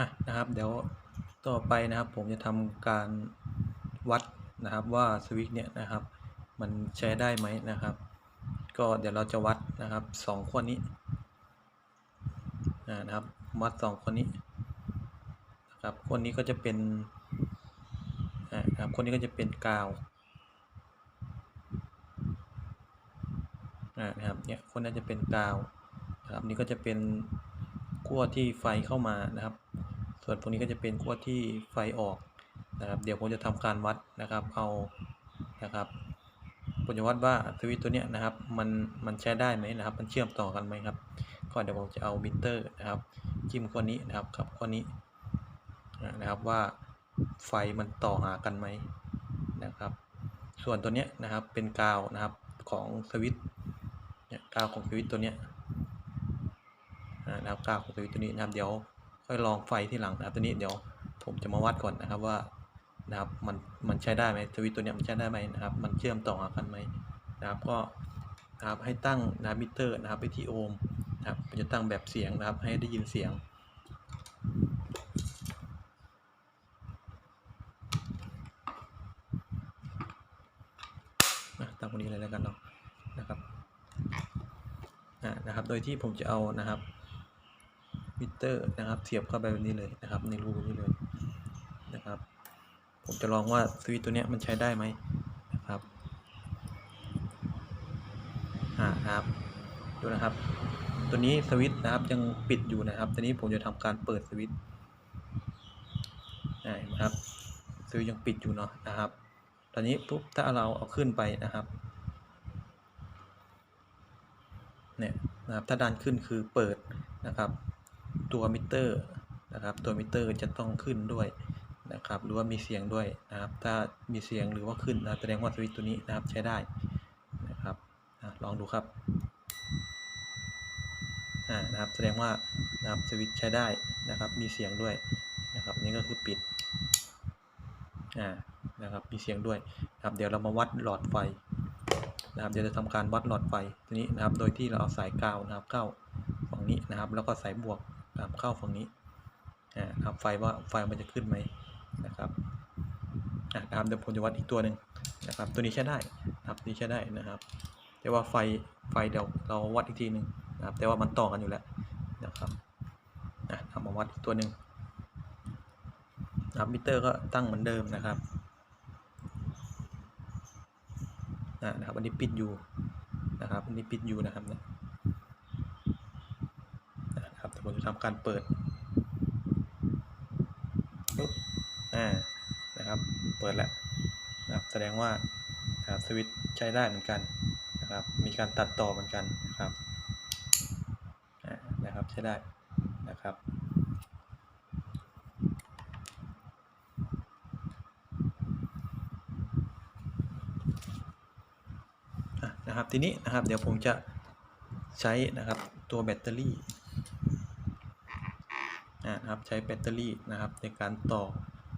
อะนะครับ เดี๋ยวต่อไปนะครับ ผมจะทำการวัดนะครับว่าสวิตช์เนี่ยนะครับ มันใช้ได้ไหมนะครับ ก็เดี๋ยวเราจะวัดนะครับสองขั้วนี้นะครับวัดสองขั้วนี้นะครับขั้วนี้ก็จะเป็นนะครับขั้วนี้ก็จะเป็นกาวนะครับเนี่ยขั้วนี้จะเป็นกาวนะครับนี่ก็จะเป็นขั้วที่ไฟเข้ามานะครับ ส่วนพวกนี้ก็จะเป็นขั้วที่ไฟออกนะครับ เดี๋ยวผมจะทำการวัดนะครับ เอานะครับผมจะวัดว่าสวิตตัวเนี้ยนะครับ มันมันใช้ได้ไหมนะครับ มันเชื่อมต่อกันไหมครับ ก็เดี๋ยวผมจะเอามิเตอร์นะครับจิ้มขั้วนี้นะครับกับขั้วนี้นะครับว่าไฟมันต่อหากันไหมนะครับ ส่วนตัวเนี้ยนะครับเป็นกาวนะครับของสวิตเนี่ยกาวของสวิตตัวเนี้ยนะครับกาวของสวิตตัวนี้นะครับเดี๋ยว ค่อยลองไฟที่หลังนะครับตัวนี้เดี๋ยวผมจะมาวัดก่อนนะครับว่านะครับมันมันใช้ได้ไหมสวิตตัวนี้มันใช้ได้ไหมนะครับ มันเชื่อมต่อกันไหมนะครับก็นะครับให้ตั้งนะมิเตอร์นะครับไปที่โอห์มนะครับจะตั้งแบบเสียงนะครับให้ได้ยินเสียงนะตั้งตรงนี้เลยแล้วกันเนาะนะครับอ่านะครับ โดยที่ผมจะเอานะครับ มิเตอร์นะครับเสียบเข้าไปแบบนี้เลยนะครับในรูนี้เลยนะครับ ผมจะลองว่าสวิตตัวนี้มันใช้ได้ไหมนะครับอ่าครับดูนะครับ ตัวนี้สวิตนะครับยังปิดอยู่นะครับตัวนี้ผมจะทำการเปิดสวิตนไหมครับสวิตยังปิดอยู่เนาะนะครับ ตอนนี้ปุ๊บถ้าเราเอาขึ้นไปนะครับเนี่ยนะครับถ้าดันขึ้นคือเปิดนะครับ ตัวมิเตอร์นะครับ ตัวมิเตอร์จะต้องขึ้นด้วยนะครับ หรือว่ามีเสียงด้วยนะครับ ถ้ามีเสียงหรือว่าขึ้นนะแสดงว่าสวิตช์ตัวนี้นะครับใช้ได้นะครับอะลองดูครับอ่านะครับแสดงว่านะครับสวิตช์ใช้ได้นะครับ มีเสียงด้วยนะครับ นี่ก็คือปิดอ่านะครับ มีเสียงด้วยนะครับ เดี๋ยวเรามาวัดหลอดไฟนะครับเดี๋ยวจะทำการวัดหลอดไฟตัวนี้นะครับ โดยที่เราเอาสายกาวนะครับเข้าฝั่งนี้นะครับ แล้วก็สายบวก นะครับเข้าฝั่งนี้นะครับไฟว่าไฟมันจะขึ้นไหมนะครับนะครับเดี๋ยวผมจะวัดอีกตัวหนึ่งนะครับตัวนี้ใช้ได้นะครับนี้ใช้ได้นะครับ แต่ว่าไฟไฟเดี๋ยวเราวัดอีกทีหนึ่งนะครับแต่ว่ามันต่อกันอยู่แล้วนะครับอะเอามาวัดอีกตัวหนึ่งนะครับมิเตอร์ก็ตั้งเหมือนเดิมนะครับนะครับอันนี้ปิดอยู่นะครับอันนี้ปิดอยู่นะครับนะครับเดี๋ยวผมจะ ทำการเปิดปุ๊บอ่านะครับ เปิดแล้วนะครับแสดงว่านะครับสวิตช์ใช้ได้เหมือนกันนะครับ มีการตัดต่อเหมือนกันนะครับนะครับใช้ได้นะครับนะครับทีนี้นะครับเดี๋ยวผมจะใช้นะครับตัวแบตเตอรี่ นะครับใช้แบตเตอรี่นะครับในการต่อ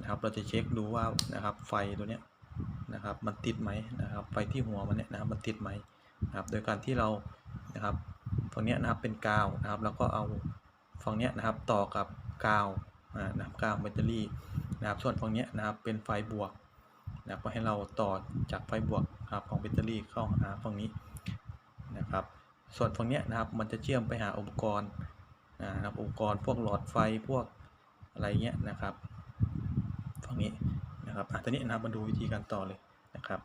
นะครับเราจะเช็คดูว่านะครับไฟตัวเนี้ยนะครับมันติดไหมนะครับไฟที่หัวมันเนี่ยนะครับมันติดไหมนะครับโดยการที่เรานะครับฝั่งเนี้ยนะครับเป็นกาวนะครับแล้วก็เอาฝั่งเนี้ยนะครับต่อกับกาวนะครับกาวแบตเตอรี่นะครับส่วนฝั่งเนี้ยนะครับเป็นไฟบวกนะครับก็ให้เราต่อจากไฟบวกครับของแบตเตอรี่เข้าหาฝั่งนี้นะครับส่วนฝั่งเนี้ยนะครับมันจะเชื่อมไปหาอุปกรณ์ นะครับอุปกรณ์พวกหลอดไฟพวกอะไรเงี้ยนะครับฝั่งนี้นะครับอะตอนนี้นะครับมาดูวิธีการต่อเลยนะครับ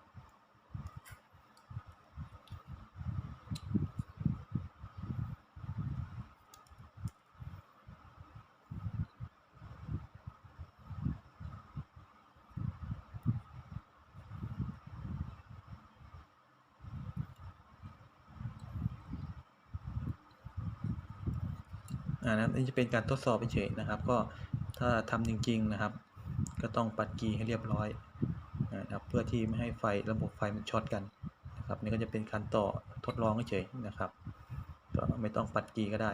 อ่านะนี่จะเป็นการทดสอบเฉยนะครับ ก็ถ้าทำจริงๆนะครับ ก็ต้องปัดกีให้เรียบร้อยนะครับเพื่อที่ไม่ให้ไฟระบบไฟมันช็อตกันนะครับนี่ก็จะเป็นการต่อทดลองเฉยนะครับ ก็ไม่ต้องปัดกีก็ได้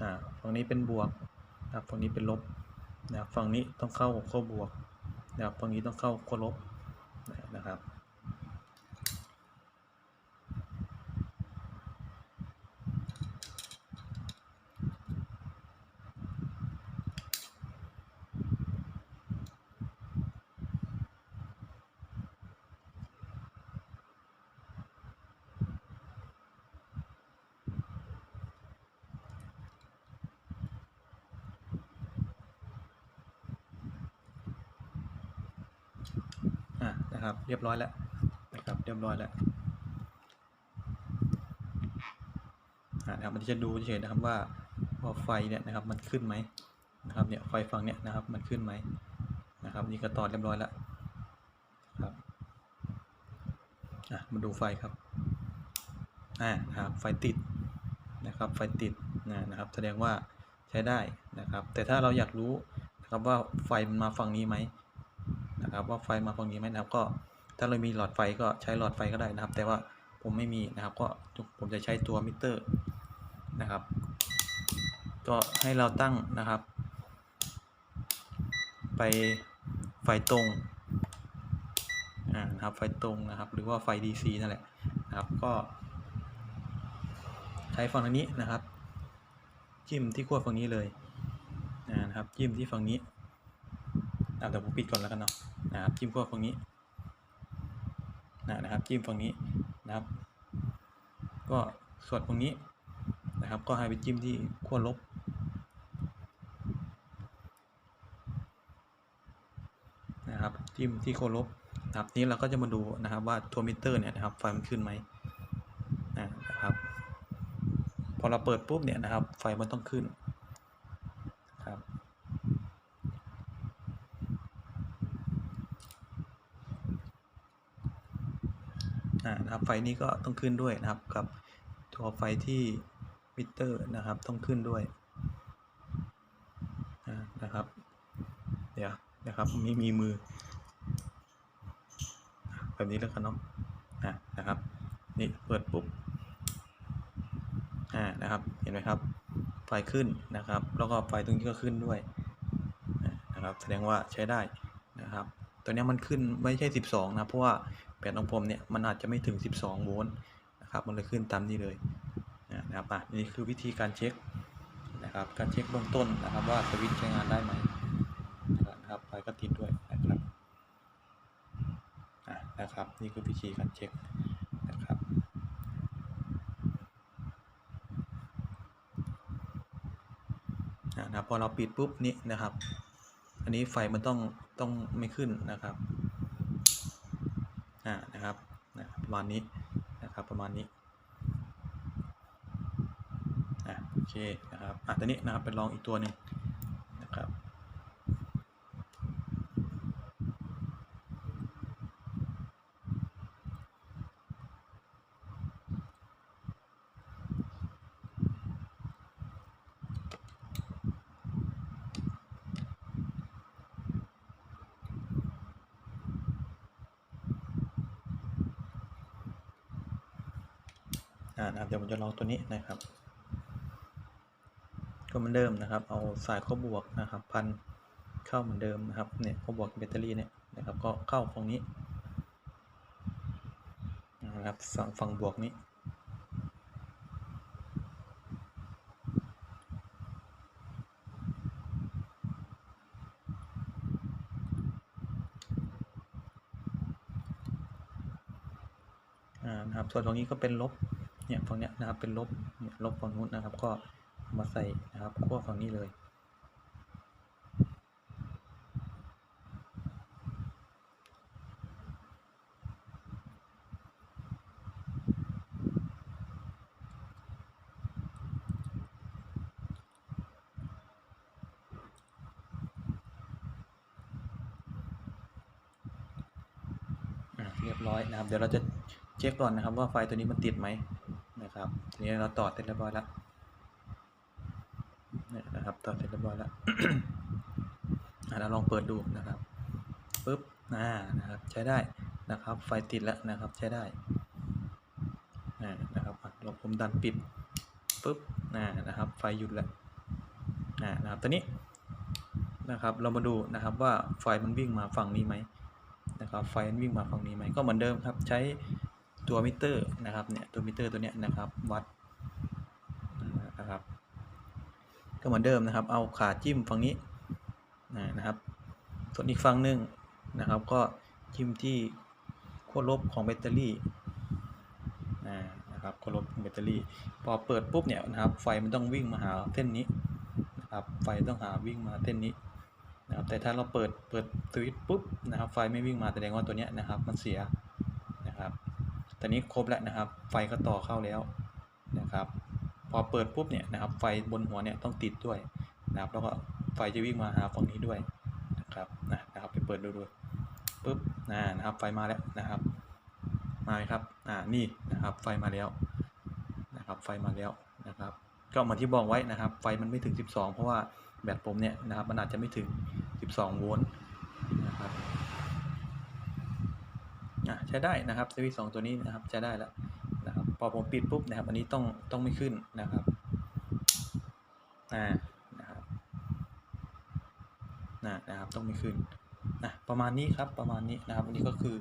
อ่าฝั่งนี้เป็นบวกนะครับฝั่งนี้เป็นลบนะครับฝั่งนี้ต้องเข้าขั้วบวกนะครับฝั่งนี้ต้องเข้าขั้วลบนะครับ อะ นะครับ เรียบร้อยแล้วนะครับ เรียบร้อยแล้วนะครับมันจะดูเฉยนะครับว่าว่าไฟเนี่ยนะครับมันขึ้นไหมนะครับเนี่ยไฟฝั่งเนี่ยนะครับมันขึ้นไหมนะครับนี่ก็ต่อเรียบร้อยแล้วครับอะมาดูไฟครับอ่านะครับไฟติดนะครับไฟติดนะนะครับแสดงว่าใช้ได้นะครับ แต่ถ้าเราอยากรู้นะครับว่าไฟมันมาฝั่งนี้ไหม นะครับ ว่าไฟมาฝั่งนี้ไหมนะครับก็ถ้าเรามีหลอดไฟก็ใช้หลอดไฟก็ได้นะครับ แต่ว่าผมไม่มีนะครับ ก็ผมจะใช้ตัวมิเตอร์นะครับ ก็ให้เราตั้งนะครับ ไปไฟตรงนะครับไฟตรงนะครับ หรือว่าไฟ DC นั่นแหละนะครับก็ ใช้ฝั่งนี้นะครับ จิ้มที่ขั้วฝั่งนี้เลยนะครับ จิ้มที่ฝั่งนี้ เดี๋ยวผมปิดก่อนแล้วกันเนาะนะครับจิ้มขั้วฝั่งนี้นะครับจิ้มฝั่งนี้นะครับ ก็ส่วนฝั่งนี้นะครับ ก็ให้ไปจิ้มที่ขั้วลบนะครับจิ้มที่ขั้วลบนะครับนี้เราก็จะมาดูนะครับว่าตัวมิเตอร์เนี่ยนะครับไฟมันขึ้นไหมนะครับ พอเราเปิดปุ๊บเนี่ยนะครับ ไฟมันต้องขึ้นครับ อ่า นะครับ ไฟนี้ก็ต้องขึ้นด้วยนะครับกับตัวไฟที่มิเตอร์นะครับต้องขึ้นด้วยนะครับ เดี๋ยวนะครับไม่มีมือ แบบนี้แล้วกันเนาะอ่านะครับนี่เปิดปุ๊บอ่านะครับเห็นไหมครับ ไฟขึ้นนะครับ แล้วก็ไฟตรงนี้ก็ขึ้นด้วยนะครับแสดงว่าใช้ได้นะครับ ตัวนี้มันขึ้นไม่ใช่ 12 นะเพราะว่า แบตของผมเนี่ยมันอาจจะไม่ถึง 12 โวลต์นะครับมันเลยขึ้นตามนี้เลยนะครับอะนี่คือวิธีการเช็คนะครับการเช็คเบื้องต้นนะครับว่าสวิตช์ใช้งานได้ไหมนะครับไฟก็ติดด้วยนะครับอะนะครับนี่คือวิธีการเช็คนะครับนะครับพอเราปิดปุ๊บนี่นะครับ อันนี้ไฟมันต้องต้องไม่ขึ้นนะครับ อ่านะครับนะประมาณนี้นะครับประมาณนี้อะโอเคนะครับอะตอนนี้นะครับไปลองอีกตัวหนึ่งนะครับ อ่า นะครับเดี๋ยวผมจะลองตัวนี้นะครับ ก็เหมือนเดิมนะครับ เอาสายข้อบวกนะครับ พันเข้าเหมือนเดิมนะครับเนี่ยข้อบวกแบตเตอรี่เนี่ยนะครับก็เข้าฝั่งนี้นะครับฝั่งฝั่งบวกนี้อ่านะครับส่วนตรงนี้ก็เป็นลบ เนี่ยฝั่งเนี้ยนะครับเป็นลบเนี่ยลบฝั่งนู้นนะครับ ก็มาใส่นะครับขั้วฝั่งนี้เลย เรียบร้อยนะครับ เดี๋ยวเราจะเช็คก่อนนะครับว่าไฟตัวนี้มันติดไหม นะครับทีนี้เราต่อเสร็จเรียบร้อยแล้วเนี่ยนะครับต่อเสร็จเรียบร้อยแล้วเราลองเปิดดูนะครับปุ๊บอ่านะครับใช้ได้นะครับ ไฟติดแล้วนะครับใช้ได้นะครับอะลองผมดันปิดปุ๊บอ่านะครับ ไฟหยุดแล้วนะครับตอนนี้นะครับเรามาดูนะครับว่าไฟมันวิ่งมาฝั่งนี้ไหมนะครับไฟมันวิ่งมาฝั่งนี้ไหมก็เหมือนเดิมครับใช้ ตัวมิเตอร์นะครับเนี่ยตัวมิเตอร์ตัวเนี้ยนะครับวัดนะครับก็เหมือนเดิมนะครับ เอาขาจิ้มฝั่งนี้นะครับ ส่วนอีกฝั่งหนึ่งนะครับ ก็จิ้มที่ขั้วลบของแบตเตอรี่นะครับขั้วลบของแบตเตอรี่ พอเปิดปุ๊บเนี่ยนะครับ ไฟมันต้องวิ่งมาหาเส้นนี้นะครับ ไฟต้องหาวิ่งมาเส้นนี้นะครับ แต่ถ้าเราเปิดเปิดสวิตช์ปุ๊บนะครับ ไฟไม่วิ่งมาแสดงว่าตัวเนี้ยนะครับ มันเสีย ตอนนี้ครบแล้วนะครับ ไฟก็ต่อเข้าแล้วนะครับ พอเปิดปุ๊บเนี่ยนะครับ ไฟบนหัวเนี่ยต้องติดด้วยนะครับ แล้วก็ไฟจะวิ่งมาหาฝั่งนี้ด้วยนะครับนะนะครับ ไปเปิดดูดูปุ๊บนะนะครับ ไฟมาแล้วนะครับ มาไหมครับ อ่า นี่นะครับ ไฟมาแล้วนะครับ ไฟมาแล้วนะครับ ก็เหมือนที่บอกไว้นะครับ ไฟมันไม่ถึง 12 เพราะว่าแบตผมเนี่ยนะครับ มันอาจจะไม่ถึง 12 โวลต์นะครับอะ ใช้ได้นะครับสวิตสองตัวนี้นะครับใช้ได้แล้วนะครับพอผมปิดปุ๊บนะครับ อันนี้ต้องต้องไม่ขึ้นนะครับอ่านะครับนะนะครับต้องไม่ขึ้นนะประมาณนี้ครับประมาณนี้นะครับ อันนี้ก็คือ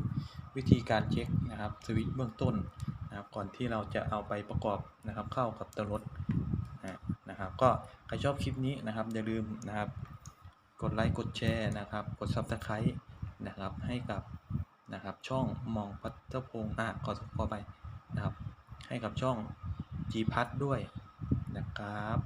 วิธีการเช็คนะครับสวิตเบื้องต้นนะครับก่อนที่เราจะเอาไปประกอบนะครับเข้ากับตัวรถนะนะครับก็ใครชอบคลิปนี้นะครับอย่าลืมนะครับ กดไลค์กดแชร์นะครับ กด Subscribe นะครับให้กับ นะครับ ช่องมองพัฒพงศ์อะขอขอไปนะครับ ให้กับช่อง G พัทด้วยนะครับ